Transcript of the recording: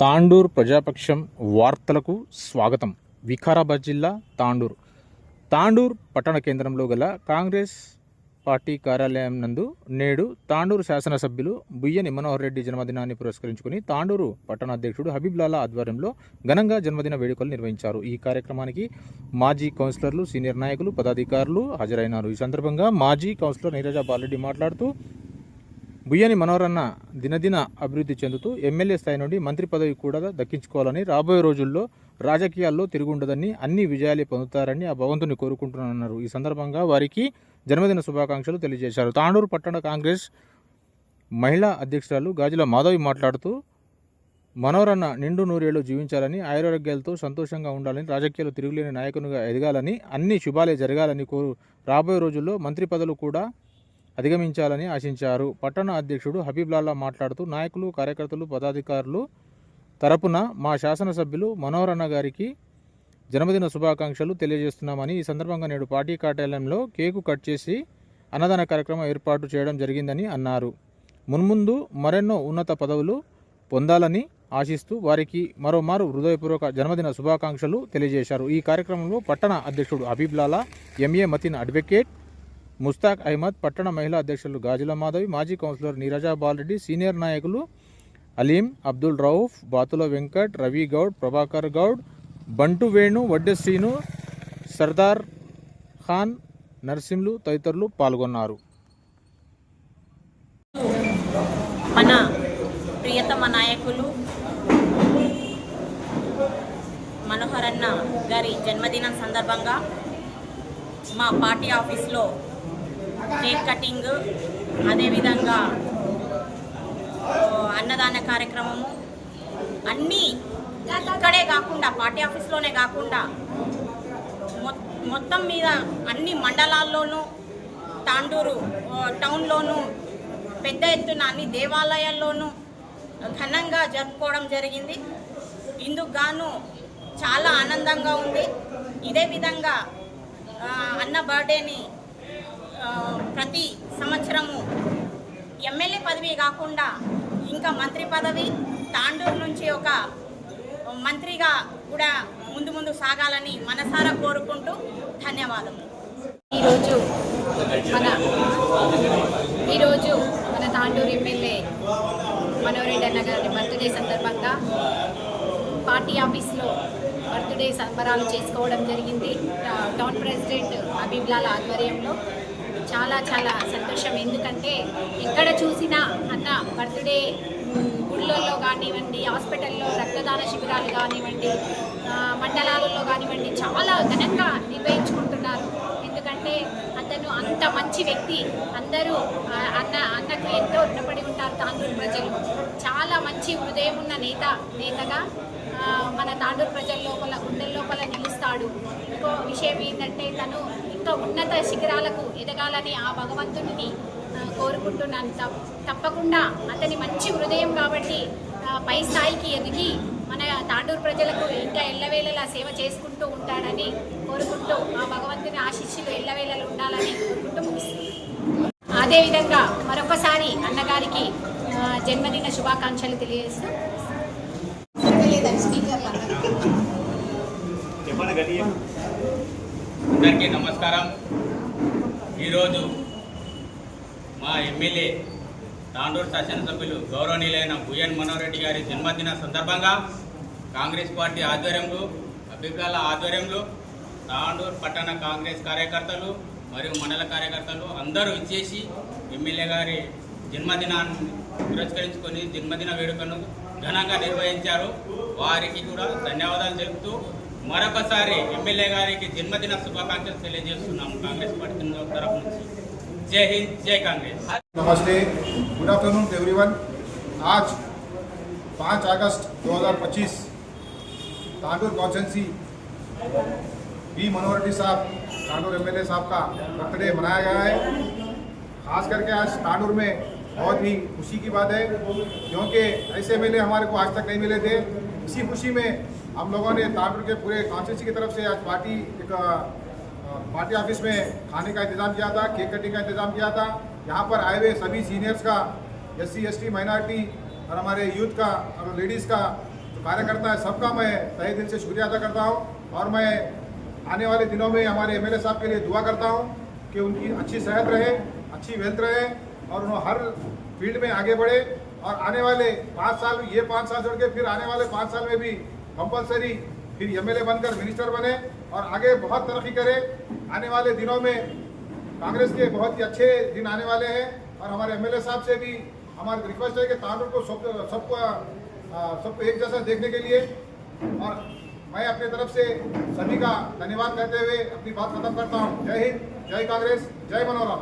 తాండూర్ ప్రజాపక్షం వార్తలకు స్వాగతం. వికారాబాద్ జిల్లా తాండూర్. తాండూర్ పట్టణ కేంద్రంలో గల కాంగ్రెస్ పార్టీ కార్యాలయం నందు నేడు తాండూరు శాసనసభ్యులు బుయ్యని మనోహర్ రెడ్డి జన్మదినాన్ని పురస్కరించుకుని తాండూరు పట్టణ అధ్యక్షుడు హబీబ్లాలా ఆధ్వర్యంలో ఘనంగా జన్మదిన వేడుకలు నిర్వహించారు. ఈ కార్యక్రమానికి మాజీ కౌన్సిలర్లు సీనియర్ నాయకులు పదాధికారులు హాజరైనారు. ఈ సందర్భంగా మాజీ కౌన్సిలర్ నీరజా బాలరెడ్డి మాట్లాడుతూ బుయ్యని మనోరన్న దినదిన అభివృద్ధి చెందుతూ ఎమ్మెల్యే స్థాయి నుండి మంత్రి పదవి కూడా దక్కించుకోవాలని రాబోయే రోజుల్లో రాజకీయాల్లో తిరుగుండదని అన్ని విజయాలే పొందుతారని ఆ భగవంతుని కోరుకుంటున్నారు ఈ సందర్భంగా వారికి జన్మదిన శుభాకాంక్షలు తెలియజేశారు. తాండూరు పట్టణ కాంగ్రెస్ మహిళా అధ్యక్షురాలు గాజుల మాధవి మాట్లాడుతూ మనోరన్న నిండు నూరేళ్ళు జీవించాలని ఆయురారోగ్యాలతో సంతోషంగా ఉండాలని రాజకీయాలు తిరుగులేని నాయకునిగా ఎదగాలని అన్ని శుభాలే జరగాలని కోరు రాబోయే రోజుల్లో మంత్రి పదవులు కూడా అధిగమించాలని ఆశించారు. పట్టణ అధ్యక్షుడు హబీబ్లాలా మాట్లాడుతూ నాయకులు కార్యకర్తలు పదాధికారులు తరపున మా శాసనసభ్యులు మనోహరన్న గారికి జన్మదిన శుభాకాంక్షలు తెలియజేస్తున్నామని ఈ సందర్భంగా నేడు పార్టీ కార్యాలయంలో కేకు కట్ చేసి అన్నదాన కార్యక్రమం ఏర్పాటు చేయడం జరిగిందని అన్నారు. మున్ముందు మరెన్నో ఉన్నత పదవులు పొందాలని ఆశిస్తూ వారికి మరోమారు హృదయపూర్వక జన్మదిన శుభాకాంక్షలు తెలియజేశారు. ఈ కార్యక్రమంలో పట్టణ అధ్యక్షుడు హబీబ్లాలా ఎంఏ మతిన్ అడ్వకేట్ ముస్తాక్ అహ్మద్ పట్టణ మహిళా అధ్యక్షులు గాజుల మాధవి మాజీ కౌన్సిలర్ నీరజా బాలరెడ్డి సీనియర్ నాయకులు అలీం అబ్దుల్ రౌఫ్ బాతుల వెంకట్ రవి గౌడ్ ప్రభాకర్ గౌడ్ బంటు వేణు వడ్డె శ్రీను సర్దార్ ఖాన్ నర్సింలు తదితరులు పాల్గొన్నారు. మన ప్రియతమ నాయకులు మనోహరన్న గారి జన్మదినం సందర్భంగా మా పార్టీ ఆఫీస్లో కేక్ కటింగ్ అదేవిధంగా అన్నదాన కార్యక్రమము. అన్నీ ఇక్కడే కాకుండా పార్టీ ఆఫీస్లోనే కాకుండా మొ- మొత్తం మీద అన్ని మండలాల్లోనూ తాండూరు టౌన్లోనూ పెద్ద ఎత్తున అన్ని దేవాలయాల్లోనూ ఘనంగా జరుపుకోవడం జరిగింది. ఇందుకు గాను చాలా ఆనందంగా ఉంది. ఇదే విధంగా అన్న బర్త్డేని ప్రతి సంవత్సరము ఎమ్మెల్యే పదవి కాకుండా ఇంకా మంత్రి పదవి తాండూరు నుంచి ఒక మంత్రిగా కూడా ముందు ముందు సాగాలని మనసారా కోరుకుంటూ ధన్యవాదము ఈరోజు మన ఈరోజు మన తాండూరు ఎమ్మెల్యే మనోరెడ్డి అన్న గారి బర్త్డే సందర్భంగా పార్టీ ఆఫీస్లో బర్త్డే సంబరాలు చేసుకోవడం జరిగింది. టౌన్ ప్రెసిడెంట్ అబీబ్లాల ఆధ్వర్యంలో చాలా చాలా సంతోషం. ఎందుకంటే ఎక్కడ చూసినా అన్న బర్త్డే గుళ్ళల్లో కానివ్వండి హాస్పిటల్లో రక్తదాన శిబిరాలు కానివ్వండి మండలాలలో కానివ్వండి చాలా ఘనంగా నిర్వహించుకుంటున్నారు. ఎందుకంటే అతను అంత మంచి వ్యక్తి. అందరూ అన్న అన్నకు ఎంతో రుణపడి ఉంటారు తాండూరు ప్రజలు. చాలా మంచి హృదయం ఉన్న నేత నేతగా మన తాండూరు ప్రజల లోపల గుండెల లోపల నిలుస్తాడు. ఇంకో విషయం ఏంటంటే తను ఇంకా ఉన్నత శిఖరాలకు ఎదగాలని ఆ భగవంతుడిని కోరుకుంటున్నాను. తప్పకుండా అతని మంచి హృదయం కాబట్టి పై స్థాయికి ఎదిగి మన తాండూరు ప్రజలకు ఇంకా ఎల్లవేళలా సేవ చేసుకుంటూ ఉంటాడని కోరుకుంటూ ఆ భగవంతుని ఆశిష్యులు ఎల్లవేళలు ఉండాలని కోరుకుంటూ ముగిస్తుంది అదేవిధంగా మరొకసారి అన్నగారికి జన్మదిన శుభాకాంక్షలు తెలియజేస్తూ అందరికీ నమస్కారం. ఈరోజు మా ఎమ్మెల్యే తాండూరు శాసనసభ్యులు గౌరవనీయులైన భూయన్ మనోహర్ రెడ్డి గారి జన్మదిన సందర్భంగా కాంగ్రెస్ పార్టీ ఆధ్వర్యంలో అభిప్రాయాల ఆధ్వర్యంలో తాండూరు పట్టణ కాంగ్రెస్ కార్యకర్తలు మరియు మండల కార్యకర్తలు అందరూ ఇచ్చేసి ఎమ్మెల్యే గారి జన్మదినాన్ని పురస్కరించుకొని జన్మదిన వేడుకను ఘనంగా నిర్వహించారు వారికి కూడా ధన్యవాదాలు తెలుపుతూ మరొకసారి ఎమ్మెల్యే గారికి జన్మదిన శుభాకాంక్షలు తెలియజేస్తున్నాము కాంగ్రెస్ పార్టీ తరఫు నుంచి జై హింద్ జై కాంగ్రెస్ नमस्ते गुड आफ्टरनून टू एवरीवन आज 5 अगस्त 2025 तांडूर कॉन्स्टेंसी बी मनोहर रेड्डी साहब तांडूर एमएलए साहब का बर्थडे मनाया गया है खास करके आज तांडूर में बहुत ही खुशी की बात है, क्योंकि ऐसे एमएलए हमारे को आज तक नहीं मिले थे। इसी खुशी में हम लोगों ने तांडूर के पूरे कॉन्स्टेंसी की तरफ़ से आज पार्टी, एक पार्टी ऑफ़िस में खाने का इंतज़ाम किया था, केक कटिंग का इंतज़ाम किया था। यहाँ पर आए हुए सभी सीनियर्स का S C S T minority और हमारे यूथ का और लेडीज़ का जो कार्यकर्ता है, सबका मैं तहे दिल से शुक्रिया अदा करता हूँ। और मैं आने वाले दिनों में हमारे एमएलए साहब के लिए दुआ करता हूँ कि उनकी अच्छी सेहत रहे, अच्छी वेल्थ रहे। और उन्होंने हर फ़ील्ड में आगे बढ़े और आने वाले पाँच साल ये पाँच साल छोड़ के फिर आने वाले पाँच साल में भी कंपलसरी फिर एमएलए बनकर मिनिस्टर बने और आगे बहुत तरक्की करे। आने वाले दिनों में कांग्रेस के बहुत ही अच्छे दिन आने वाले हैं और हमारे एमएलए साहब से भी हमारी रिक्वेस्ट है कि तांडुर को सब, सबको सबको एक जैसा देखने के लिए। और मैं अपनी तरफ़ से सभी का धन्यवाद कहते हुए अपनी बात खत्म करता हूँ। जय हिंद, जय कांग्रेस, जय मनोरमा